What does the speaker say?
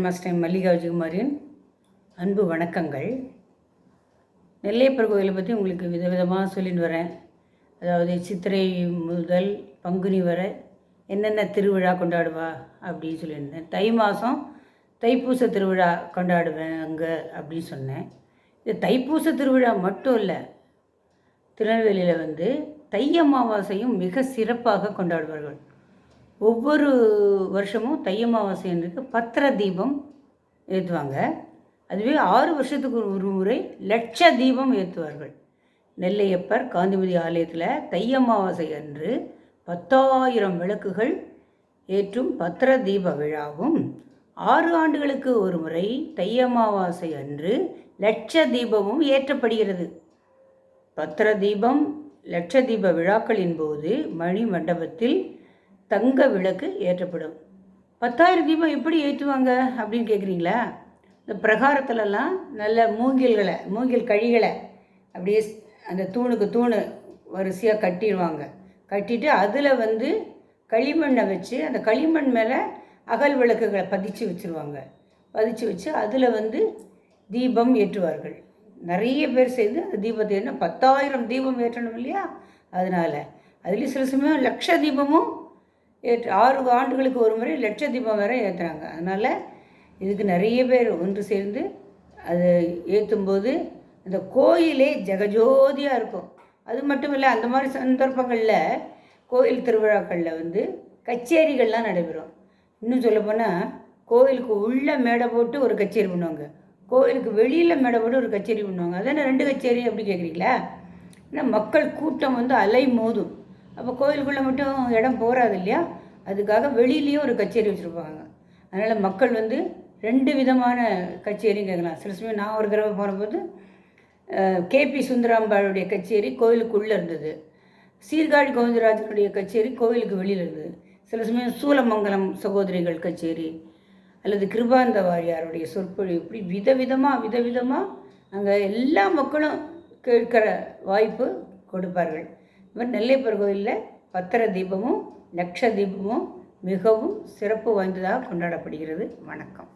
Master Mallika விஜயகுமாரின் அன்பு வணக்கங்கள். நெல்லையப்பர் கோயிலை பற்றி உங்களுக்கு விதவிதமாக சொல்லிட்டு வரேன். அதாவது சித்திரை முதல் பங்குனி வரை என்னென்ன திருவிழா கொண்டாடுவா அப்படின்னு சொல்லியிருந்தேன். தை மாதம் தைப்பூச திருவிழா கொண்டாடுவேன் அங்கே அப்படின்னு சொன்னேன். இது தைப்பூச திருவிழா மட்டும் இல்லை திருநெல்வேலியில் வந்து தை அமாவாசையும் மிக சிறப்பாக கொண்டாடுவார்கள். ஒவ்வொரு வருஷமும் தை அமாவாசை அன்றைக்கு பத்திர தீபம் ஏற்றுவாங்க அதுவே ஆறு வருஷத்துக்கு ஒரு முறை லட்ச தீபம் ஏற்றுவார்கள் நெல்லையப்பர் காந்திமதி ஆலயத்தில் தை அமாவாசை அன்று பத்தாயிரம் விளக்குகள் ஏற்றும் பத்திர தீப விழாவும் ஆறு ஆண்டுகளுக்கு ஒரு முறை தை அமாவாசை அன்று லட்ச தீபமும் ஏற்றப்படுகிறது. பத்திர தீபம் லட்ச தீப விழாக்களின் போது மணி மண்டபத்தில் தங்க விளக்கு ஏற்றப்படும். பத்தாயிரம் தீபம் எப்படி ஏற்றுவாங்க அப்படின்னு கேட்குறீங்களா இந்த பிரகாரத்துலலாம் நல்ல மூங்கில்களை மூங்கில் கழிகளை அப்படியே அந்த தூணுக்கு தூணு வரிசையாக கட்டிடுவாங்க. கட்டிட்டு அதில் வந்து களிமண்ணை வச்சு அந்த களிமண் மேலே அகல் விளக்குகளை பதிச்சு வச்சுருவாங்க. பதிச்சு வச்சு அதில் வந்து தீபம் ஏற்றுவார்கள். நிறைய பேர் சேர்ந்து அந்த தீபத்தை என்ன பத்தாயிரம் தீபம் ஏற்றணும் இல்லையா? அதனால். அதுலேயும் சில சமயம் லட்ச தீபமும் ஏற்று ஆறு ஆண்டுகளுக்கு ஒரு முறை லட்ச தீபம் வேறு ஏற்றுறாங்க அதனால் இதுக்கு நிறைய பேர் ஒன்று சேர்ந்து அது ஏற்றும்போது அந்த கோயிலே ஜெகஜோதியாக இருக்கும். அது மட்டும் இல்லை அந்த மாதிரி சந்தர்ப்பங்களில் கோயில் திருவிழாக்களில் வந்து கச்சேரிகள்லாம் நடைபெறும். இன்னும் சொல்லப்போனால் கோயிலுக்கு உள்ளே மேடை போட்டு ஒரு கச்சேரி பண்ணுவாங்க. கோயிலுக்கு வெளியில் மேடை போட்டு ஒரு கச்சேரி பண்ணுவாங்க. அதானே ரெண்டு கச்சேரி அப்படி கேட்குறீங்களா ஏன்னா மக்கள் கூட்டம் வந்து அலை மோதும். அப்போ கோயிலுக்குள்ளே மட்டும் இடம் போகாது இல்லையா? அதுக்காக வெளியிலேயும் ஒரு கச்சேரி வச்சுருப்பாங்க. அதனால் மக்கள் வந்து ரெண்டு விதமான கச்சேரியும் கேட்கலாம். சில சமயம் நான் ஒரு தடவை போனபோது கேபி சுந்தராம்பாளுடைய கச்சேரி கோயிலுக்குள்ளே இருந்தது. சீர்காழி கோவிந்தராஜனுடைய கச்சேரி கோயிலுக்கு வெளியில் இருந்தது. சில சமயம் சூலமங்கலம் சகோதரிகள் கச்சேரி அல்லது கிருபாந்த வாரியாருடைய சொற்பொழி இப்படி விதவிதமாக விதவிதமாக அங்கே எல்லா மக்களும் கேட்கிற வாய்ப்பு கொடுப்பார்கள். இவர் நெல்லைப்பர் கோயிலில் பத்திர தீபமும் லக்ஷ தீபமும் மிகவும் சிறப்பு வாய்ந்ததாக கொண்டாடப்படுகிறது. வணக்கம்.